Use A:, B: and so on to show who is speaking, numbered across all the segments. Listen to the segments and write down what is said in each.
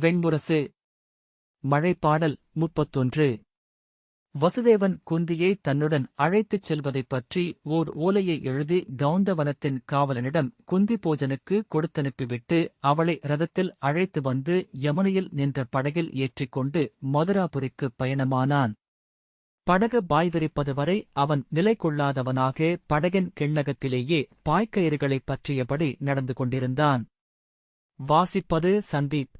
A: வெண்முரசு. மழைப்பாடல் முப்பத்தொன்று. வசுதேவன் குந்தியை தன்னுடன் அழைத்துச் செல்வதைப் பற்றி ஓர் ஓலையை எழுதி கவுந்தவனத்தின் காவலனிடம் குந்தி போஜனுக்கு கொடுத்தனுப்பிவிட்டு அவளை ரதத்தில் அழைத்து வந்து யமுனையில் நின்ற படகில் ஏற்றிக்கொண்டு மதுராபுரிக்கு பயணமானான். படகு பாய்விரிப்பது வரை அவன் நிலை கொள்ளாதவனாக படகின் கிண்ணகத்திலேயே பாய்க்கயிறுகளைப் பற்றியபடி நடந்து கொண்டிருந்தான். வாசிப்பது சந்தீப்.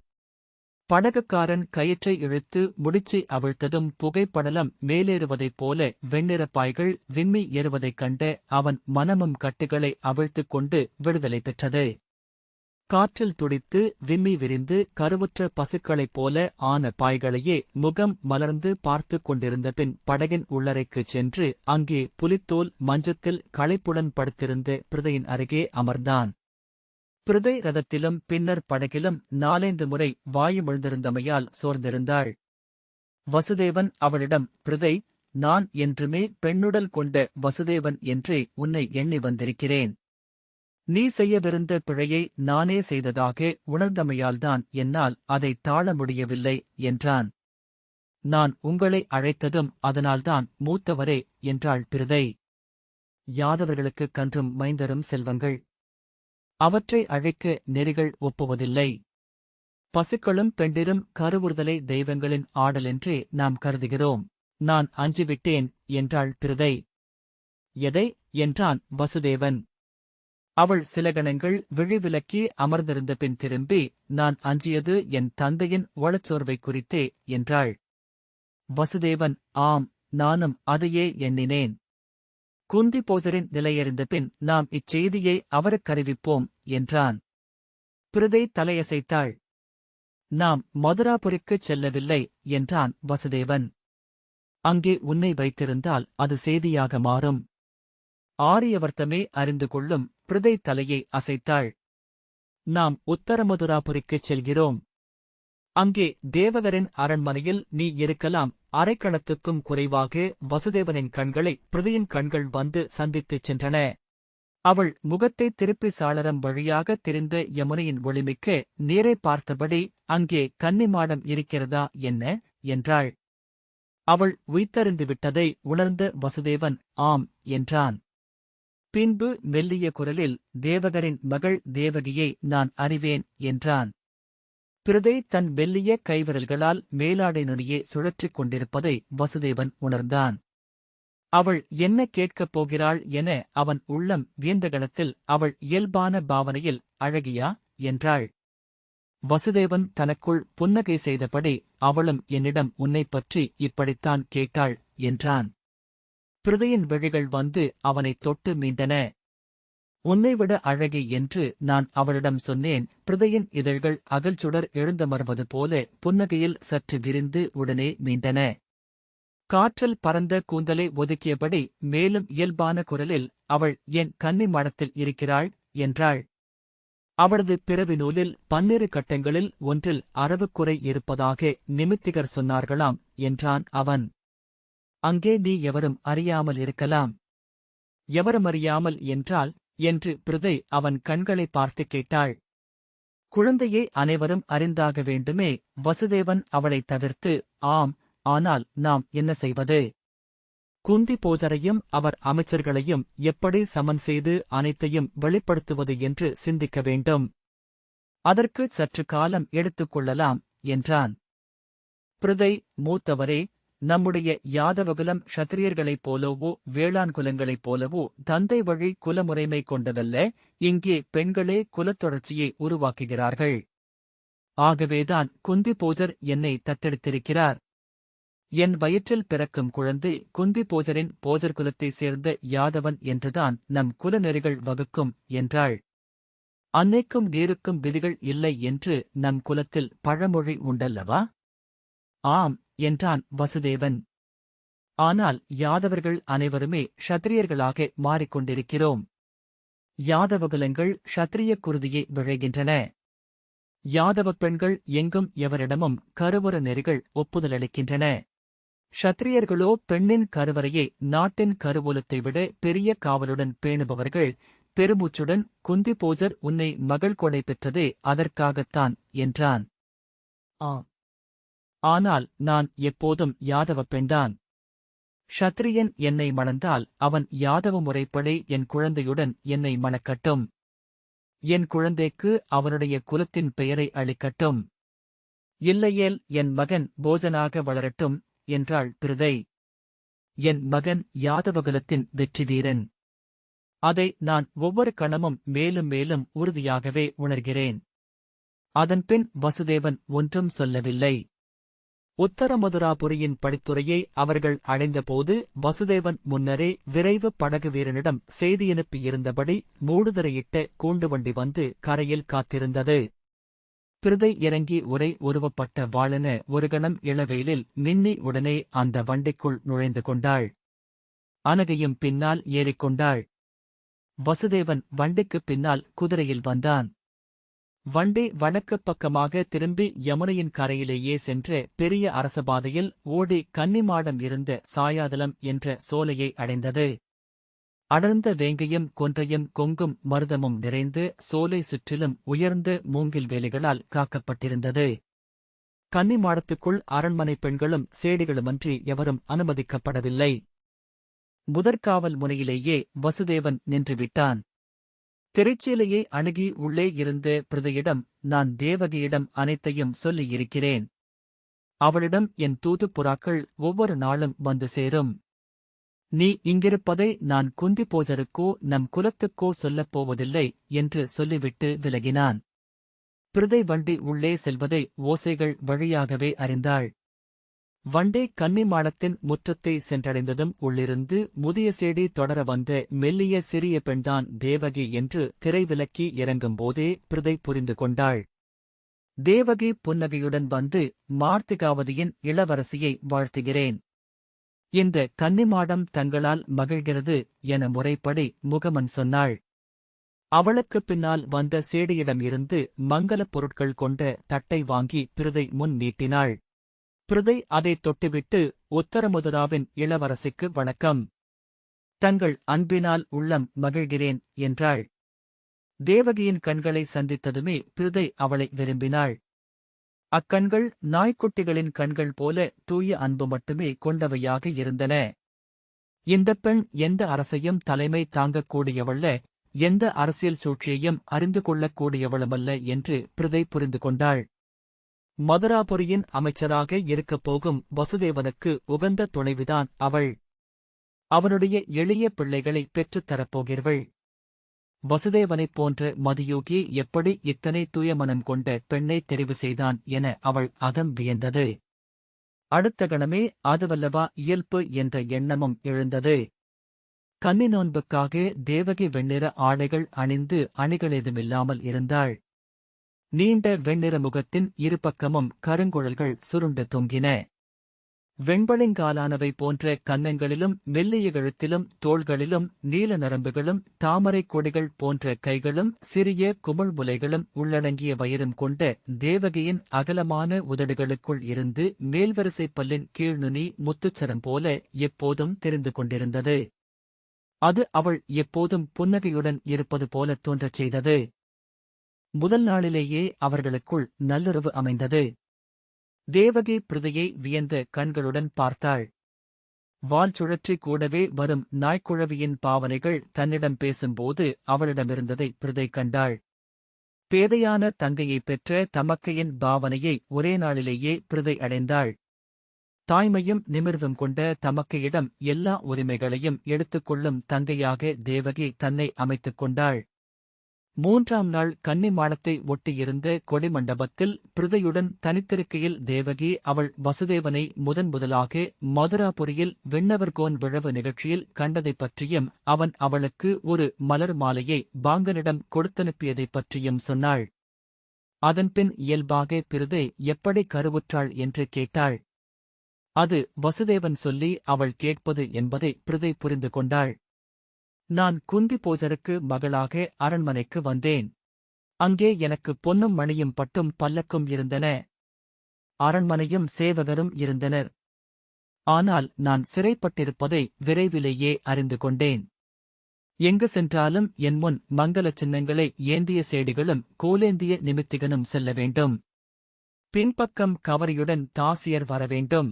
A: படகுக்காரன் கயிற்றை இழுத்து முடிச்சு அவிழ்த்ததும் புகைப்படலம் மேலேறுவதைப் போல வெண்ணிறப் பாய்கள் விம்மி ஏறுவதைக் கண்ட அவன் மனமும் கட்டுகளை அவிழ்த்துக் கொண்டு விடுதலை பெற்றது. காற்றில் துடித்து விம்மி விரிந்து கருவுற்ற பசுக்களைப் போல ஆன பாய்களையே முகம் மலர்ந்து பார்த்துக் கொண்டிருந்த பின் படகின் உள்ளறைக்குச் சென்று அங்கே புலித்தோல் மஞ்சத்தில் களைப்புடன் படுத்திருந்த பிரதையின் அருகே அமர்ந்தான். பிரதை ரதத்திலும் பின்னர் படகிலும் நாலைந்து முறை வாயுமிழ்ந்திருந்தமையால் சோர்ந்திருந்தாள். வசுதேவன் அவளிடம் பிரதை நான் என்றுமே பெண்ணுடல் கொண்ட வசுதேவன் என்றே உன்னை எண்ணி வந்திருக்கிறேன். நீ செய்யவிருந்த பிழையை நானே செய்ததாக உணர்ந்தமையால்தான் என்னால் அதை தாழ முடியவில்லை என்றான். நான் உங்களை அழைத்ததும் அதனால்தான் மூத்தவரே என்றாள் பிரதை. யாதவர்களுக்கு கன்றும் மைந்தரும் செல்வங்கள். அவற்றை அழைக்க நெறிகள் ஒப்புவதில்லை. பசுக்களும் பெண்டிரும் கருவுறுதலை தெய்வங்களின் ஆடலென்றே நாம் கருதுகிறோம். நான் அஞ்சிவிட்டேன் என்றாள் பிரதை. எதை? என்றான் வசுதேவன். அவள் சில கணங்கள் விழிவிலக்கி அமர்ந்திருந்த பின் திரும்பி நான் அஞ்சியது என் தந்தையின் ஒளச்சோர்வை குறித்தே என்றாள். வசுதேவன் ஆம் நானும் அதையே எண்ணினேன். குந்தி போதரின் நிலையறிந்த பின் நாம் இச்செய்தியை அவருக்கறிவிப்போம் என்றான். பிரதை தலையசைத்தாள். நாம் மதுராபுரிக்குச் செல்லவில்லை என்றான் வசுதேவன். அங்கே உன்னை வைத்திருந்தால் அது செய்தியாக மாறும். ஆரியவர்த்தமே அறிந்து கொள்ளும் பிரதை தலையை அசைத்தாள். நாம் உத்தரமதுராபுரிக்குச் செல்கிறோம். அங்கே தேவகரின் அரண்மனையில் நீ இருக்கலாம். அரைக்கணத்துக்கும் குறைவாக வசுதேவனின் கண்களை பிரதியின் கண்கள் வந்து சந்தித்துச் சென்றன. அவள் முகத்தை திருப்பி சாளரம் வழியாக தெரிந்த யமுனையின் ஒளிமிக்க நீரை பார்த்தபடி அங்கே கன்னிமாடம் இருக்கிறதா என்ன? என்றாள். அவள் உய்த்தறிந்து விட்டதை உணர்ந்த வசுதேவன் ஆம் என்றான். பின்பு மெல்லிய குரலில் தேவகரின் மகள் தேவகியை நான் அறிவேன் என்றான். பிரதை தன் வெள்ளிய கைவிரல்களால் மேலாடை நுனியே சுழற்றிக் கொண்டிருப்பதை வசுதேவன் உணர்ந்தான். அவள் என்ன கேட்கப் போகிறாள் என அவன் உள்ளம் வியந்தகணத்தில் அவள் இயல்பான பாவனையில் அழகியா? என்றாள். வசுதேவன் தனக்குள் புன்னகை செய்தபடி அவளும் என்னிடம் உன்னைப் பற்றி இப்படித்தான் கேட்டாள் என்றான். பிரதையின் விழிகள் வந்து அவனைத் தொட்டு மீண்டன. உன்னைவிட அழகி என்று நான் அவளிடம் சொன்னேன். பிரதையின் இதழ்கள் அகல்சுடர் எழுந்தமர்வது போல புன்னகையில் சற்று விரிந்து உடனே மீண்டன. காற்றில் பறந்த கூந்தலை ஒதுக்கியபடி மேலும் இயல்பான குரலில் அவள் என் கன்னி மடத்தில் இருக்கிறாள் என்றாள். அவளது பிறவி நூலில் பன்னிரு கட்டங்களில் ஒன்றில் அறவுக்குறை இருப்பதாக நிமித்திகர் சொன்னார்களாம் என்றான் அவன். அங்கே நீ எவரும் அறியாமல் இருக்கலாம். எவரும் அறியாமல் என்றால் என்று பிரதை அவன் கண்களை பார்த்து கேட்டாள். குழந்தையை அனைவரும் அறிந்தாக வேண்டுமே வசுதேவன் அவளைத் தவிர்த்து ஆம் ஆனால் நாம் என்ன செய்வது? குந்தி போதரையும் அவர் அமைச்சர்களையும் எப்படி சமன் செய்து அனைத்தையும் வெளிப்படுத்துவது என்று சிந்திக்க வேண்டும். அதற்கு சற்று காலம் எடுத்துக் கொள்ளலாம் என்றான். பிரதை மூத்தவரே நம்முடைய யாதவகுலம் க்ஷத்திரியர்களைப் போலவோ வேளாண் குலங்களைப் போலவோ தந்தை வழி குலமுறைமை கொண்டதல்ல இங்கே பெண்களே குலத்தொடர்ச்சியை உருவாக்குகிறார்கள். ஆகவேதான் குந்தி போஜர் என்னை தத்தெடுத்திருக்கிறார். என் வயிற்றில் பிறக்கும் குழந்தை குந்தி போஜரின் போஜர் குலத்தைச் சேர்ந்த யாதவன் என்றுதான் நம் குலநெறிகள் வகுக்கும் என்றாள். அன்னைக்கும் நீருக்கும் விதிகள் இல்லை என்று நம் குலத்தில் பழமொழி உண்டல்லவா? ஆம் என்றான் வசுதேவன். ஆனால் யாதவர்கள் அனைவருமே ஷத்திரியர்களாக மாறிக்கொண்டிருக்கிறோம். யாதவகுலங்கள் ஷத்திரிய குருதியை விழைகின்றன. யாதவ பெண்கள் எங்கும் எவரிடமும் கருவற நெறிகள் ஒப்புதலளிக்கின்றன. ஷத்திரியர்களோ பெண்ணின் கருவறையை நாட்டின் கருவூலத்தை விட பெரிய காவலுடன் பேணுபவர்கள் பெருமூச்சுடன் குந்தி போஜர் உன்னை மகள் கொடை பெற்றதே அதற்காகத்தான் என்றான். ஆம் ஆனால் நான் எப்போதும் யாதவ பெண்தான். ஷத்ரியன் என்னை மணந்தால் அவன் யாதவ முறைப்படி என் குழந்தையுடன் என்னை மணக்கட்டும். என் குழந்தைக்கு அவனுடைய குலத்தின் பெயரை அளிக்கட்டும். இல்லையேல் என் மகன் போஜனாக வளரட்டும் என்றாள் பிருதை. என் மகன் யாதவகுலத்தின் வெற்றி வீரன் அதை நான் ஒவ்வொரு கணமும் மேலும் மேலும் உறுதியாகவே உணர்கிறேன். அதன்பின் வசுதேவன் ஒன்றும் சொல்லவில்லை. உத்தரமதுராபுரியின் படித்துறையை அவர்கள் அடைந்தபோது வசுதேவன் முன்னரே விரைவு படகு வீரனிடம் செய்தியனுப்பியிருந்தபடி மூடுதரையிட்ட கூண்டு வண்டி வந்து கரையில் காத்திருந்தது. பிரதை இறங்கி உரை உருவப்பட்ட வாளென ஒரு கணம் இளவெயிலில் மின்னி உடனே அந்த வண்டிக்குள் நுழைந்து கொண்டாள். அனகையும் பின்னால் ஏறிக்கொண்டாள். வசுதேவன் வண்டிக்குப் பின்னால் குதிரையில் வந்தான். வண்டி வடக்குப் பக்கமாக திரும்பி யமுனையின் கரையிலேயே சென்ற பெரிய அரசபாதையில் ஓடி கன்னிமாடம் இருந்த சாயாதலம் என்ற சோலையை அடைந்தது. அடர்ந்த வேங்கையும் கொன்றையும் கொங்கும் மருதமும் நிறைந்து சோலை சுற்றிலும் உயர்ந்த மூங்கில் வேலிகளால் காக்கப்பட்டிருந்தது. கன்னிமாடத்துக்குள் அரண்மனை பெண்களும் சேடிகளுமன்றி எவரும் அனுமதிக்கப்படவில்லை. முதற்காவல் முனையிலேயே வசுதேவன் நின்றுவிட்டான். திரைச்சீலையை அணுகி உள்ளே இருந்த பிரதையிடம் நான் தேவகியிடம் அனைத்தையும் சொல்லியிருக்கிறேன். அவளிடம் என் தூதுப்புறாக்கள் ஒவ்வொரு நாளும் வந்து சேரும். நீ இங்கிருப்பதை நான் குந்தி போஜருக்கோ நம் குலத்துக்கோ சொல்லப் போவதில்லை என்று சொல்லிவிட்டு விலகினான். பிரதை வண்டி உள்ளே செல்வதை ஓசைகள் வழியாகவே அறிந்தாள். வண்டே கன்னிமாடத்தின் முற்றத்தை சென்றடைந்ததும் உள்ளிருந்து முதிய சேடி தொடர வந்த மெல்லிய சிறிய பெண்தான் தேவகி என்று திரைவிலக்கி இறங்கும்போதே பிரதை புரிந்து கொண்டாள். தேவகி புன்னகையுடன் வந்து மார்த்திகாவதியின் இளவரசியை வாழ்த்துகிறேன். இந்த கன்னிமாடம் தங்களால் மகிழ்கிறது என முறைப்படி முகமன் சொன்னாள். அவளுக்குப் பின்னால் வந்த சேடியிடமிருந்து மங்கலப் பொருட்கள் கொண்ட தட்டை வாங்கி பிரதை முன் நீட்டினாள். பிரதை அதைத் தொட்டுவிட்டு உத்தரமுதுராவின் இளவரசிக்கு வணக்கம். தங்கள் அன்பினால் உள்ளம் மகிழ்கிறேன் என்றாள். தேவகியின் கண்களை சந்தித்ததுமே பிரதை அவளை விரும்பினாள். அக்கண்கள் நாய்க்குட்டிகளின் கண்கள் போல தூய அன்பு மட்டுமே கொண்டவையாக இருந்தன. இந்தப் பெண் எந்த அரசையும் தலைமை தாங்கக்கூடியவள்ள எந்த அரசியல் சூழ்ச்சியையும் அறிந்து கொள்ளக்கூடியவளுமல்ல என்று பிரிதை புரிந்து கொண்டாள். மதுராபுரியின் அமைச்சராக இருக்கப் போகும் வசுதேவனுக்கு உகந்த துணைவிதான் அவள். அவனுடைய எளிய பிள்ளைகளை பெற்றுத் தரப்போகிறவள் வசுதேவனைப் போன்ற மதியோகி எப்படி இத்தனை தூயமனம் கொண்ட பெண்ணை தெரிவு செய்தான் என அவள் அகம் வியந்தது. அடுத்த கணமே அதுவல்லவா இயல்பு என்ற எண்ணமும் எழுந்தது. கன்னி நோன்புக்காக தேவகி வெண்ணிற ஆடைகள் அணிந்து அணிகளேதுமில்லாமல் இருந்தாள். நீண்ட வெண்ணிற முகத்தின் இருபக்கமும் கருங்குழல்கள் சுருண்டு தொங்கின. வெண்பளிங்காலானவை போன்ற கன்னங்களிலும் மெல்லிய கழுத்திலும் தோள்களிலும் நீல நரம்புகளும் தாமரைக் கொடிகள் போன்ற கைகளும் சிறிய குமிழ் முலைகளும் உள்ளடங்கிய வயிறும் கொண்ட தேவகியின் அகலமான உதடுகளுக்குள் இருந்து மேல்வரிசை பல்லின் கீழ்நுனி முத்துச்சரம் போல எப்போதும் தெரிந்து கொண்டிருந்தது. அது அவள் எப்போதும் புன்னகையுடன் இருப்பது போல தோன்றச் செய்தது. முதல் நாளிலேயே அவர்களுக்குள் நல்லுறவு அமைந்தது. தேவகி பிரதையை வியந்த கண்களுடன் பார்த்தாள். வால் சுழற்றி கூடவே வரும் நாய்க்குழவியின் பாவனைகள் தன்னிடம் பேசும்போது அவளிடமிருந்ததை பிரதை கண்டாள். பேதையான தங்கையைப் பெற்ற தமக்கையின் பாவனையை ஒரே நாளிலேயே பிரதை அடைந்தாள். தாய்மையும் நிமிர்வும் கொண்ட தமக்கையிடம் எல்லா உரிமைகளையும் எடுத்துக்கொள்ளும் தங்கையாக தேவகி தன்னை அமைத்துக் கொண்டாள். மூன்றாம் நாள் கன்னிமாடத்தை ஒட்டியிருந்த கொடிமண்டபத்தில் பிருதையுடன் தனித்திருக்கையில் தேவகி அவள் வசுதேவனை முதன் முதலாக மதுராபுரியில் விண்ணவர்கோன் விழவு நிகழ்ச்சியில் கண்டதைப் பற்றியும் அவன் அவளுக்கு ஒரு மலர் மாலையை பாங்கனிடம் கொடுத்தனுப்பியதைப் பற்றியும் சொன்னாள். அதன்பின் இயல்பாக பிருதை எப்படி கருவுற்றாள்? என்று கேட்டாள். அது வசுதேவன் சொல்லி அவள் கேட்பது என்பதை பிருதை புரிந்து கொண்டாள். நான் குந்தி போஜருக்கு மகளாக அரண்மனைக்கு வந்தேன். அங்கே எனக்கு பொன்னும் மணியும் பட்டும் பல்லக்கும் இருந்தன. அரண்மனையும் சேவகரும் இருந்தனர். ஆனால் நான் சிறைப்பட்டிருப்பதை விரைவிலேயே அறிந்து கொண்டேன். எங்கு சென்றாலும் என் முன் மங்கள சின்னங்களை ஏந்திய சேடிகளும் கோலேந்திய நிமித்திகனும் செல்ல வேண்டும். பின்பக்கம் கவரியுடன் தாசியர் வரவேண்டும்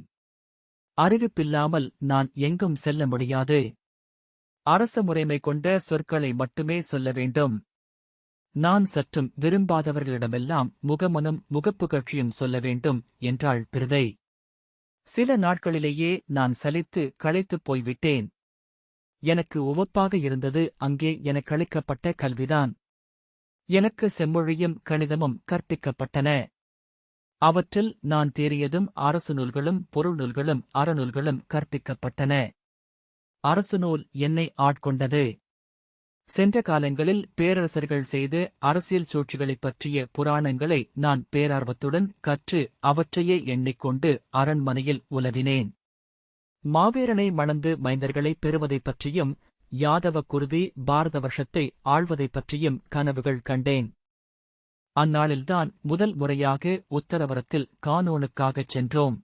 A: அறிவிப்பில்லாமல் நான் எங்கும் செல்ல முடியாது. அரச முறைமை கொண்ட சொற்களை மட்டுமே சொல்ல வேண்டும். நான் சற்றும் விரும்பாதவர்களிடமெல்லாம் முகமனும் முகப்புகழ்ச்சியும் சொல்ல வேண்டும் என்றாள் பிரதை. சில நாட்களிலேயே நான் சலித்து களைத்துப் போய்விட்டேன். எனக்கு உவப்பாக இருந்தது அங்கே எனக்களிக்கப்பட்ட கல்விதான். எனக்கு செம்மொழியும் கணிதமும் கற்பிக்கப்பட்டன. அவற்றில் நான் தேறியதும் அரசு நூல்களும் பொருள் நூல்களும் அறநூல்களும் கற்பிக்கப்பட்டன. அரசு நூல் என்னை ஆட்கொண்டது. சென்ற காலங்களில் பேரரசர்கள் செய்த அரசியல் சூழ்ச்சிகளைப் பற்றிய புராணங்களை நான் பேரார்வத்துடன் கற்று அவற்றையே எண்ணிக்கொண்டு அரண்மனையில் உலவினேன். மாவீரனை மணந்து மைந்தர்களைப் பெறுவதைப் பற்றியும் யாதவ குருதி பாரத வருஷத்தை ஆழ்வதைப் பற்றியும் கனவுகள் கண்டேன். அந்நாளில்தான் முதல் முறையாக உத்தரவரத்தில் கானோனுக்காகச் சென்றோம்.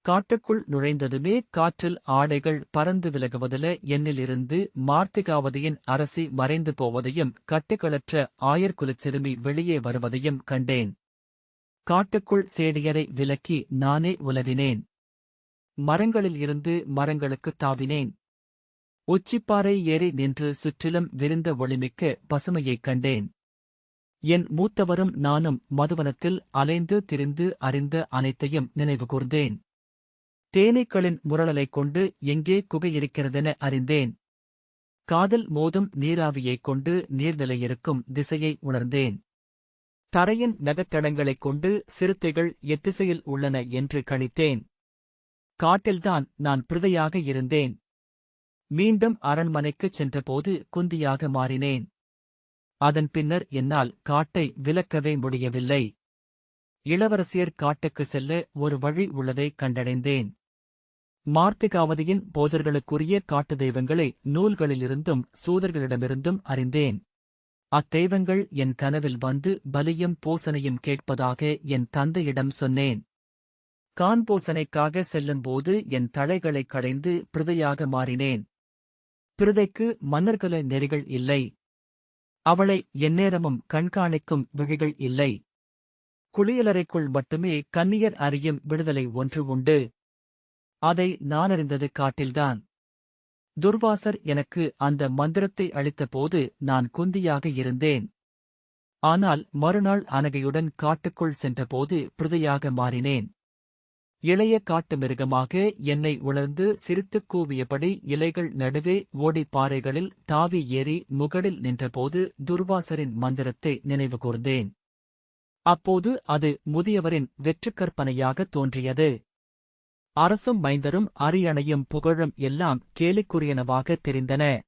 A: காட்டுக்குள் நுழைந்ததுமே காற்றில் ஆடைகள் பறந்து விலகுவதில என்னிலிருந்து மார்த்திகாவதியின் அரசி மறைந்து போவதையும் கட்டுக்களற்ற ஆயர்குலச் சிறுமி வெளியே வருவதையும் கண்டேன். காட்டுக்குள் சேடியரை விலக்கி நானே உலவினேன். மரங்களில் இருந்து மரங்களுக்குத் தாவினேன். உச்சிப்பாறை ஏறி நின்று சுற்றிலும் விரிந்த ஒளிமிக்க பசுமையைக் கண்டேன். என் மூத்தவரும் நானும் மதுவனத்தில் அலைந்து திரிந்து அறிந்த அனைத்தையும் நினைவுகூர்ந்தேன். தேனீக்களின் முரளலைக் கொண்டு எங்கே குகை இருக்கிறதென அறிந்தேன். காதல் மோதும் நீராவியைக் கொண்டு நீர்நிலையிருக்கும் திசையை உணர்ந்தேன். தரையின் நகத்தடங்களைக் கொண்டு சிறுத்தைகள் எத்திசையில் உள்ளன என்று கணித்தேன். காட்டில்தான் நான் பிரதையாக இருந்தேன். மீண்டும் அரண்மனைக்குச் சென்றபோது குந்தியாக மாறினேன். அதன் பின்னர் என்னால் காட்டை விலக்கவே முடியவில்லை. இளவரசியர் காட்டுக்கு செல்ல ஒரு வழி உள்ளதை கண்டடைந்தேன். மார்த்திகாவதியின் போதர்களுக்குரிய காட்டு தெய்வங்களை நூல்களிலிருந்தும் சூதர்களிடமிருந்தும் அறிந்தேன். அத்தெய்வங்கள் என் கனவில் வந்து பலியும் பூசனையும் கேட்பதாக என் தந்தையிடம் சொன்னேன். கான்போசனைக்காக செல்லும்போது என் தலைகளைக் கடைந்து பிரதையாக மாறினேன். பிரதைக்கு மன்னர்கள நெறிகள் இல்லை. அவளை எந்நேரமும் கண்காணிக்கும் விழிகள் இல்லை. குளியலறைக்குள் மட்டுமே கன்னியர் அறியும் விடுதலை ஒன்று உண்டு. அதை நானறிந்தது காட்டில்தான். துர்வாசர் எனக்கு அந்த மந்திரத்தை அளித்தபோது நான் குந்தியாக இருந்தேன். ஆனால் மறுநாள் அனகையுடன் காட்டுக்குள் சென்றபோது பிருதையாக மாறினேன். இளைய காட்டு மிருகமாக என்னை உணர்ந்து சிரித்துக் கூவியபடி இலைகள் நடுவே ஓடிப் பாறைகளில் தாவி ஏறி முகடில் நின்றபோது துர்வாசரின் மந்திரத்தை நினைவுகூர்ந்தேன் அப்போது அது முதியவரின் வெற்றுக்கற்பனையாக தோன்றியது. அரசும் மைந்தரும் அரியணையும் புகழும் எல்லாம் கேலிக்குரியனவாக தெரிந்தன.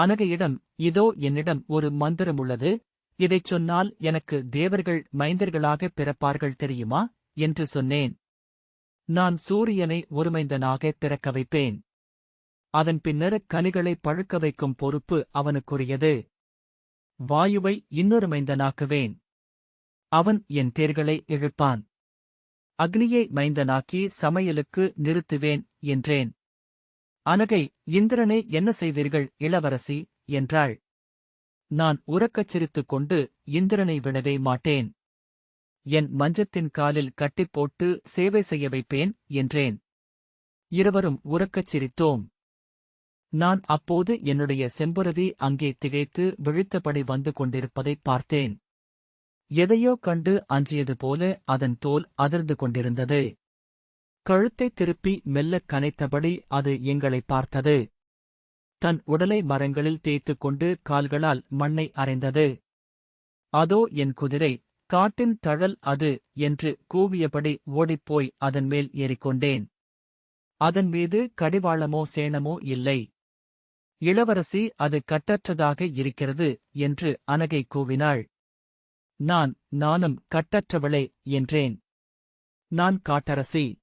A: அனகையிடம் இதோ என்னிடம் ஒரு மந்திரம் உள்ளது. இதைச் சொன்னால் எனக்கு தேவர்கள் மைந்தர்களாக பிறப்பார்கள் தெரியுமா? என்று சொன்னேன். நான் சூரியனை ஒருமைந்தனாக பிறக்க வைப்பேன். அதன் பின்னர் கனிகளை பழுக்க வைக்கும் பொறுப்பு அவனுக்குரியது. வாயுவை இன்னொரு மைந்தனாக்குவேன் அவன் என் தேர்களை இழுப்பான். அக்னியை மைந்தனாக்கி சமையலுக்கு நிறுத்துவேன் என்றேன். அனகை இந்திரனே என்ன செய்வீர்கள் இளவரசி? என்றாள். நான் உறக்கச் சிரித்துக் கொண்டு இந்திரனை விடவே மாட்டேன். என் மஞ்சத்தின் காலில் கட்டிப்போட்டு சேவை செய்ய வைப்பேன் என்றேன். இருவரும் உறக்கச் சிரித்தோம். நான் அப்போது என்னுடைய செம்புரவி அங்கே திகைத்து விழித்தபடி வந்து கொண்டிருப்பதைப் பார்த்தேன். எதையோ கண்டு அஞ்சியது போல அதன் தோல் அதிர்ந்து கொண்டிருந்தது. கழுத்தைத் திருப்பி மெல்லக் கனைத்தபடி அது எங்களை பார்த்தது. தன் உடலை மரங்களில் தேய்த்துக் கொண்டு கால்களால் மண்ணை அறைந்தது அதோ என் குதிரை காட்டின் தழல் அது என்று கூவியபடி ஓடிப்போய் அதன் மேல் ஏறிக்கொண்டேன். அதன் மீது கடிவாளமோ சேணமோ இல்லை. இளவரசி அது கட்டற்றதாக இருக்கிறது என்று அனகை கூவினாள். நான் நானும் கட்டற்றவளே என்றேன். நான் காட்டரசி.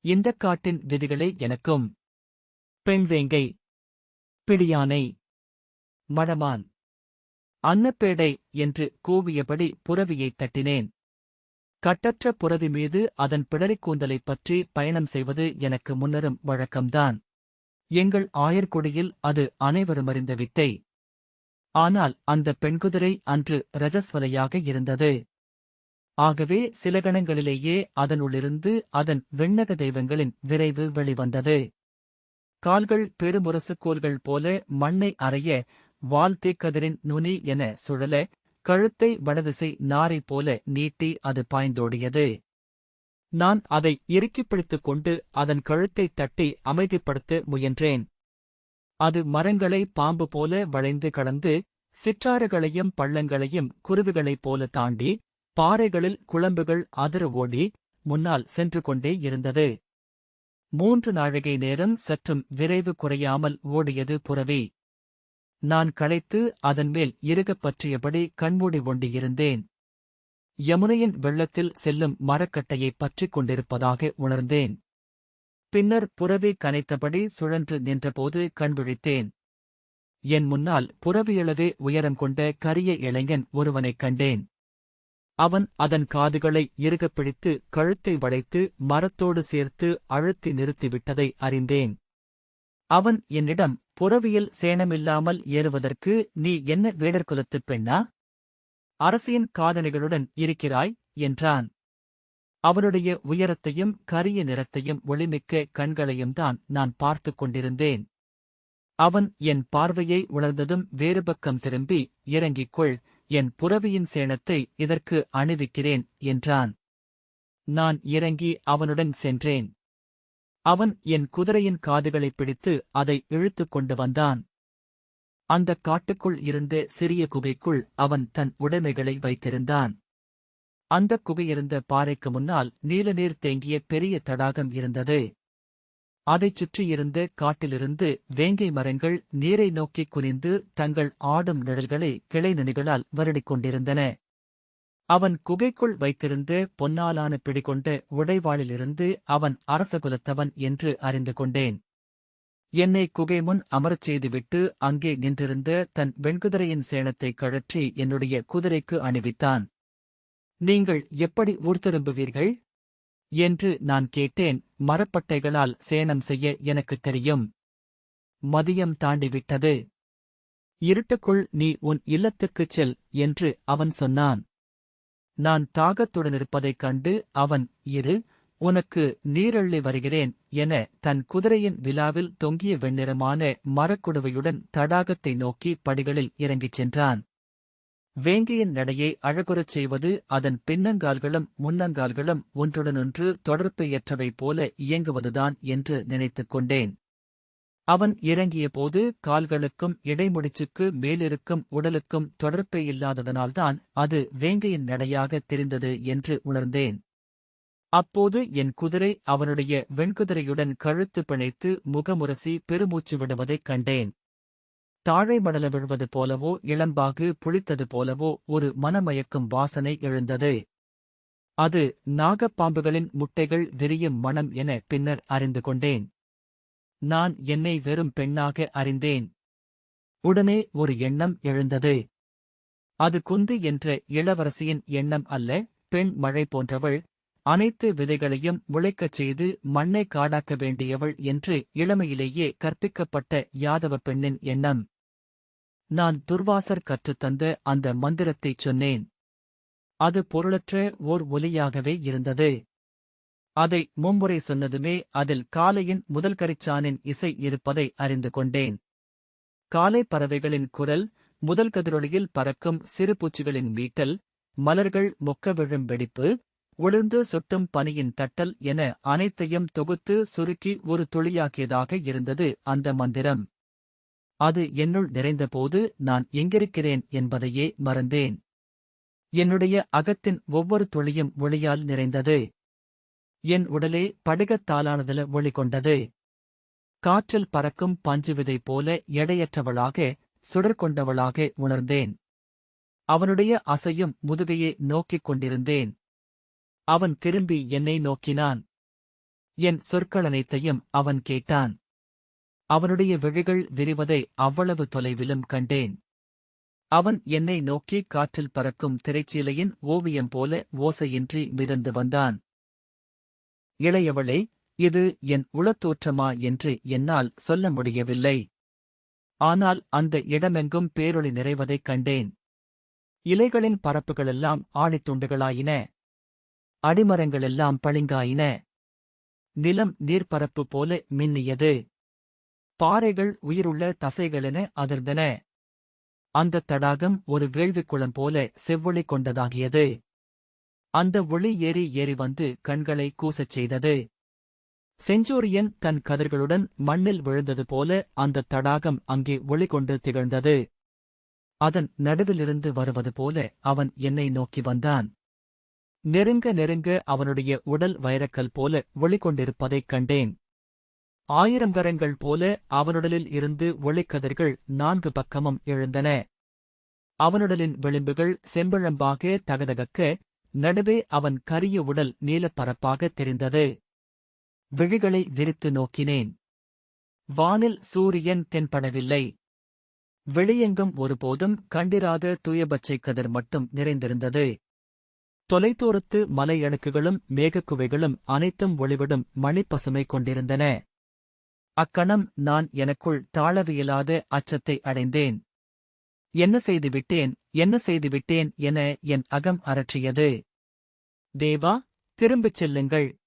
A: இந்தக் காட்டின் விதிகளே எனக்கும். பெண்வேங்கை பிடியானை. மடமான். அன்னப்பேடை என்று கூவியபடி புறவியைத் தட்டினேன். கட்டற்ற புறவி மீது அதன் பிடரிக் கூந்தலைப் பற்றி பயணம் செய்வது எனக்கு முன்னரும் வழக்கம்தான். எங்கள் ஆயர்கொடியில் அது அனைவரும் அறிந்த வித்தை. ஆனால் அந்த பெண்குதிரை அன்று ரஜஸ்வலையாக இருந்தது. ஆகவே சில கணங்களிலேயே அதனுள்ளிருந்து அதன் விண்ணக தெய்வங்களின் விரைவு வெளிவந்தது. கால்கள் பெருமுரசு கோல்கள் போல மண்ணை அறைய வால் தேக்கதிரின் நுனி என சுழல கழுத்தை வடதிசை நாரை போல நீட்டி அது பாய்ந்தோடியது. நான் அதை இறுக்கிப் பிடித்துக் கொண்டு அதன் கழுத்தைத் தட்டி அமைதிப்படுத்த முயன்றேன். அது மரங்களை பாம்பு போல வளைந்து கடந்து சிற்றாறுகளையும் பள்ளங்களையும் குருவிகளைப் போல தாண்டி பாறைகளில் குழம்புகள் அதிர ஓடி முன்னால் சென்று கொண்டே இருந்தது. மூன்று நாழிகை நேரம் சற்றும் விரைவு குறையாமல் ஓடியது புறவி. நான் களைத்து அதன் மேல் இறுகப் பற்றியபடி கண்மூடி ஒண்டியிருந்தேன். யமுனையின் வெள்ளத்தில் செல்லும் மரக்கட்டையை பற்றிக் கொண்டிருப்பதாக உணர்ந்தேன். பின்னர் புறவி கனைத்தபடி சுழன்று நின்றபோது கண்விழித்தேன். என் முன்னால் புறவியளவே உயரம் கொண்ட கரிய இளைஞன் ஒருவனைக் கண்டேன். அவன் அதன் காதுகளை இறுகப் பிடித்து கழுத்தை வளைத்து மரத்தோடு சேர்த்து அழுத்தி நிறுத்திவிட்டதை அறிந்தேன். அவன் என்னிடம் புறவியில் சேணமில்லாமல் ஏறுவதற்கு நீ என்ன வேடர்குலத்துப் பெண்ணா? அரசியின் காதணிகளுடன் இருக்கிறாய் என்றான். அவனுடைய உயரத்தையும் கரிய நிறத்தையும் ஒளிமிக்க கண்களையும் தான் நான் பார்த்துக் கொண்டிருந்தேன். அவன் என் பார்வையை உணர்ந்ததும் வேறுபக்கம் திரும்பி இறங்கிக் கொள் என் புறவியின் சேணத்தை இதற்கு அணிவிக்கிறேன் என்றான். நான் இறங்கி அவனுடன் சென்றேன். அவன் என் குதிரையின் காதுகளைப் பிடித்து அதை இழுத்துக் கொண்டு வந்தான். அந்தக் காட்டுக்குள் இருந்த சிறிய குகைக்குள் அவன் தன் உடைமைகளை வைத்திருந்தான். அந்தக் குகையிருந்த பாறைக்கு முன்னால் நீலநீர் தேங்கிய பெரிய தடாகம் இருந்தது. அதைச் சுற்றியிருந்த காட்டிலிருந்து வேங்கை மரங்கள் நீரை நோக்கிக் குனிந்து தங்கள் ஆடும் நிழல்களை கிளை நுனிகளால் வருடிக் கொண்டிருந்தன. அவன் குகைக்குள் வைத்திருந்த பொன்னாலான பிடிகொண்ட உடைவாளிலிருந்து அவன் அரசகுலத்தவன் என்று அறிந்து கொண்டேன். என்னை குகை முன் அமரச் செய்துவிட்டு அங்கே நின்றிருந்த தன் வெண்குதிரையின் சேணத்தை கழற்றி என்னுடைய குதிரைக்கு அணிவித்தான். நீங்கள் எப்படி ஊர் திரும்புவீர்கள்? என்று நான் கேட்டேன். மரப்பட்டைகளால் சேனம் செய்ய எனக்குத் தெரியும். மதியம் தாண்டிவிட்டது. இருட்டுக்குள் நீ உன் இல்லத்துக்குச் செல் என்று அவன் சொன்னான். நான் தாகத்துடன் இருப்பதைக் கண்டு அவன் இரு உனக்கு நீரள்ளி வருகிறேன் என தன் குதிரையின் விழாவில் தொங்கிய வெண்ணிறமான மரக்குடுவையுடன் தடாகத்தை நோக்கி படிகளில் இறங்கிச் சென்றான். வேங்கையின் நடையை அழகுறச் செய்வது அதன் பின்னங்கால்களும் முன்னங்கால்களும் ஒன்றுடனொன்று தொடர்பையற்றவை போல இயங்குவதுதான் என்று நினைத்துக் கொண்டேன். அவன் இறங்கியபோது கால்களுக்கும் இடைமுடிச்சுக்கு மேலிருக்கும் உடலுக்கும் தொடர்பே இல்லாததனால்தான் அது வேங்கையின் நடையாகத் தெரிந்தது என்று உணர்ந்தேன். அப்போது என் குதிரை அவனுடைய வெண்குதிரையுடன் கழுத்து பிணைத்து முகமுரசி பெருமூச்சு விடுவதைக் கண்டேன். தாழை மடல விழுவது போலவோ இளம்பாகு புளித்தது போலவோ ஒரு மனமயக்கும் வாசனை எழுந்தது. அது நாகப்பாம்புகளின் முட்டைகள் விரியும் மனம் என பின்னர் அறிந்து கொண்டேன். நான் என்னை வெறும் பெண்ணாக அறிந்தேன். உடனே ஒரு எண்ணம் எழுந்தது. அது குந்து என்ற இளவரசியின் எண்ணம் அல்ல பெண் மழை போன்றவள். அனைத்து விதைகளையும் முளைக்கச் செய்து மண்ணை காடாக்க வேண்டியவள் என்று இளமையிலேயே கற்பிக்கப்பட்ட யாதவ பெண்ணின் எண்ணம். நான் துர்வாசர் கற்றுத்தந்த அந்த மந்திரத்தைச் சொன்னேன். அது பொருளற்ற ஓர் ஒலியாகவே இருந்தது. அதை மும்முறை சொன்னதுமே அதில் காலையின் முதல் கரிச்சானின் இசை இருப்பதை அறிந்து கொண்டேன். காலை பறவைகளின் குரல் முதல் கதிரொளியில் பறக்கும் சிறு பூச்சிகளின் மீட்டல் மலர்கள் மொக்க விழும் வெடிப்பு உளுந்து சொட்டும் பனியின் தட்டல் என அனைத்தையும் தொகுத்து சுருக்கி ஒரு துளியாக்கியதாக இருந்தது அந்த மந்திரம். அது என்னுள் நிறைந்தபோது நான் எங்கிருக்கிறேன் என்பதையே மறந்தேன். என்னுடைய அகத்தின் ஒவ்வொரு துளியும் ஒளியால் நிறைந்தது. என் உடலே படுகத்தாலானதில் ஒளி கொண்டது காற்றில் பறக்கும் பஞ்சுவிதை போல எடையற்றவளாக சுடர்கொண்டவளாக உணர்ந்தேன். அவனுடைய அசையும் முதுகையே நோக்கிக் கொண்டிருந்தேன். அவன் திரும்பி என்னை நோக்கினான். என் சொற்கள் அனைத்தையும் அவன் கேட்டான். அவனுடைய விழிகள் விரிவதை அவ்வளவு தொலைவிலும் கண்டேன். அவன் என்னை நோக்கி காற்றில் பறக்கும் திரைச்சீலையின் ஓவியம் போல ஓசையின்றி மிதந்து வந்தான். இளையவளே இது என் உளத்தோற்றமா என்று என்னால் சொல்ல முடியவில்லை. ஆனால் அந்த இடமெங்கும் பேரொளி நிறைவதைக் கண்டேன். இலைகளின் பரப்புகளெல்லாம் ஆணித்துண்டுகளாயின அடிமரங்களெல்லாம் பளிங்காயின. நிலம் நீர்ப்பரப்பு போல மின்னியது. பாறைகள் உயிருள்ள தசைகளென அதிர்ந்தன. அந்த தடாகம் ஒரு வேள்விக்குளம் போல செவ்வொளி கொண்டதாகியது. அந்த ஒளி ஏறி ஏறி வந்து கண்களை கூசச் செய்தது. செஞ்சூரியன் தன் கதிர்களுடன் மண்ணில் விழுந்தது போல அந்த தடாகம் அங்கே ஒளி கொண்டு திகழ்ந்தது. அதன் நடுவிலிருந்து வருவது போல அவன் என்னை நோக்கி வந்தான். நெருங்க நெருங்க அவனுடைய உடல் வைரக்கல் போல ஒளி கொண்டிருப்பதைக் கண்டேன். ஆயிரம் கரங்கள் போல அவனுடலில் இருந்து ஒளிக்கதிர்கள் நான்கு பக்கமும் எழுந்தன. அவனுடலின் விளிம்புகள் செம்பிழம்பாக தகதகக்க நடுவே அவன் கரிய உடல் நீலப்பரப்பாக தெரிந்தது. விழிகளை விரித்து நோக்கினேன். வானில் சூரியன் தென்படவில்லை. வெளியெங்கும் ஒருபோதும் கண்டிராத தூயபச்சை கதிர் மட்டும் நிறைந்திருந்தது. தொலைதூரத்து மலையடுக்குகளும் மேகக்குவைகளும் அனைத்தும் ஒளிவிடும் மணிப்பசுமை கொண்டிருந்தன. அக்கணம் நான் எனக்குள் தாழவியலாத அச்சத்தை அடைந்தேன். என்ன செய்துவிட்டேன் என்ன செய்துவிட்டேன் என என் அகம் அரற்றியது. தேவா திரும்பிச் செல்லுங்கள்.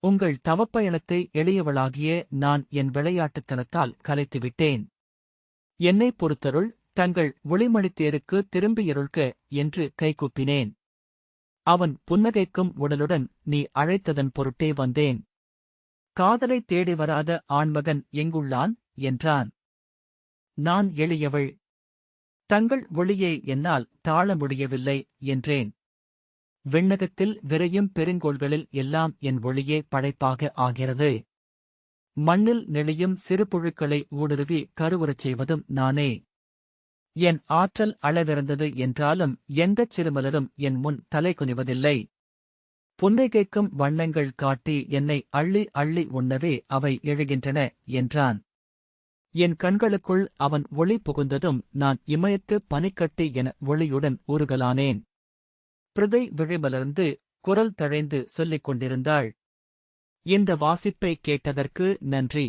A: உங்கள் தவப்பயணத்தை எளியவளாகிய நான் என் விளையாட்டுத்தனத்தால் கலைத்துவிட்டேன். என்னைப் பொறுத்தருள் தங்கள் ஒளிமணித்தேருக்கு திரும்பியருள்க என்று கைகூப்பினேன். அவன் புன்னகைக்கும் உடலுடன் நீ அழைத்ததன் பொருட்டே வந்தேன். காதலை தேடி வராத ஆண்மகன் எங்குள்ளான்? என்றான். நான் எளியவள். தங்கள் ஒளியை என்னால் தாழ முடியவில்லை என்றேன். விண்ணகத்தில் விரையும் பெருங்கோள்களில் எல்லாம் என் ஒளியே படைப்பாக ஆகிறது. மண்ணில் நெளியும் சிறு புழுக்களை ஊடுருவி கருவுறச் செய்வதும் நானே. என் ஆற்றல் அளவிறந்தது என்றாலும் எந்தச் சிறுமலரும் என் முன் தலை குனிவதில்லை. புன்னைகைக்கும் வண்ணங்கள் காட்டி என்னை அள்ளி அள்ளி உண்ணவே அவை எழுகின்றன என்றான். என் கண்களுக்குள் அவன் ஒளி புகுந்ததும் நான் இமயத்து பனிக்கட்டி என ஒளியுடன் உருகலானேன். பிரதை விழிமலர்ந்து குரல் தழைந்து சொல்லிக் கொண்டிருந்தாள். இந்த வாசிப்பை கேட்டதற்கு நன்றி.